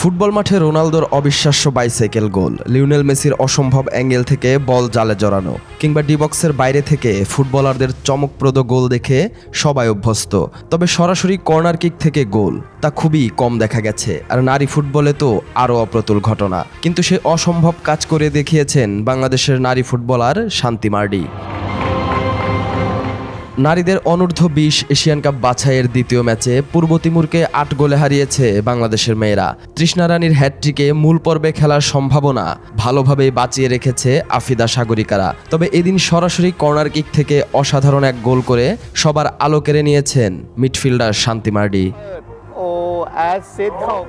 Football মাঠে রোনালদোর অবিশ্বাস্য বাইসাইকেল গোল। লিওনেল মেসির অসম্ভব অ্যাঙ্গেল থেকে বল জালে জড়ানো, কিংবা ডিবক্সের বাইরে থেকে ফুটবলারদের চমকপ্রদ গোল দেখে সবাই অভ্যস্ত। তবে সরাসরি কর্নার কিক থেকে গোল, তা খুবই কম দেখা গেছে। আর নারী ফুটবলে তো আরও অপ্রতুল ঘটনা। কিন্তু সে অসম্ভব কাজ করে দেখিয়েছেন বাংলাদেশের নারী ফুটবলার শান্তি মার্ডি। নারীদের অনূর্ধ্ব বিশ এশিয়ান কাপ বাছাইয়ের দ্বিতীয় ম্যাচে পূর্ব তিমুরকে আট গোলে হারিয়েছে বাংলাদেশের মেয়েরা। তৃষ্ণা রানীর হ্যাটট্রিকে মূল পর্বে খেলার সম্ভাবনা ভালোভাবেই বাঁচিয়ে রেখেছে আফিদা সাগরিকারা। তবে এদিন সরাসরি কর্নার কিক থেকে অসাধারণ এক গোল করে সবার আলো কেড়ে নিয়েছেন মিডফিল্ডার শান্তি মার্ডি।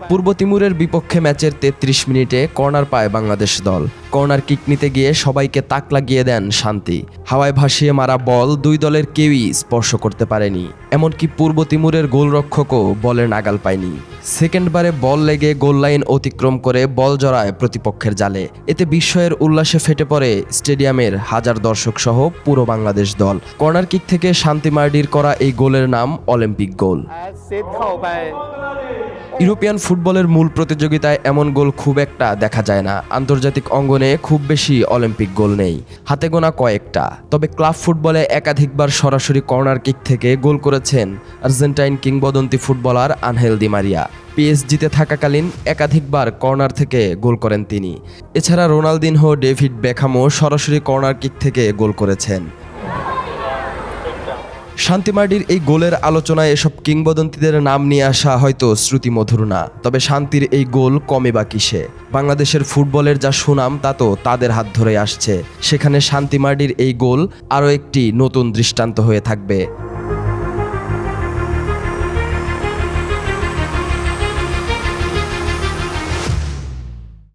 পূর্ব তিমুরের বিপক্ষে ম্যাচের তেত্রিশ মিনিটে কর্নার পায় বাংলাদেশ দল। কর্নার কিক নিতে গিয়ে সবাইকে তাক লাগিয়ে দেন শান্তি। হাওয়ায় ভাসিয়ে মারা বল দুই দলের কেউই স্পর্শ করতে পারেনি। এমনকি পূর্ব তিমুরের গোলরক্ষকও বলের নাগাল পায়নি। সেকেন্ডবারে বল লেগে গোল লাইন অতিক্রম করে বল জড়ায় প্রতিপক্ষের জালে। এতে বিস্ময়ের উল্লাসে ফেটে পড়ে স্টেডিয়ামের হাজার দর্শক সহ পুরো বাংলাদেশ দল। কর্নার কিক থেকে শান্তি মার্ডির করা এই গোলের নাম অলিম্পিক গোল। ইউরোপিয়ান ফুটবলের মূল প্রতিযোগিতায় এমন গোল খুব একটা দেখা যায় না। আন্তর্জাতিক অঙ্গনে খুব বেশি অলিম্পিক গোল নেই। হাতে গোনা কয়েকটা। তবে ক্লাব ফুটবলে একাধিকবার সরাসরি কর্নার কিক থেকে গোল করেছেন আর্জেন্টাইন কিংবদন্তি ফুটবলার আনহেল দিমারিয়া পিএসজিতে থাকাকালীন একাধিকবার কর্নার থেকে গোল করেন তিনি। এছাড়া রোনালদিনহো, ডেভিড বেখামও সরাসরি কর্নার কিক থেকে গোল করেছেন। শান্তিমার্ডির এই গোলের আলোচনায় এসব কিংবদন্তিদের নাম নিয়ে আসা হয়তো শ্রুতিমধুর না। তবে শান্তির এই গোল কমে বা কিসে? বাংলাদেশের ফুটবলের যা সুনাম, তা তো তাদের হাত ধরে আসছে। সেখানে শান্তিমার্ডির এই গোল আরও একটি নতুন দৃষ্টান্ত হয়ে থাকবে।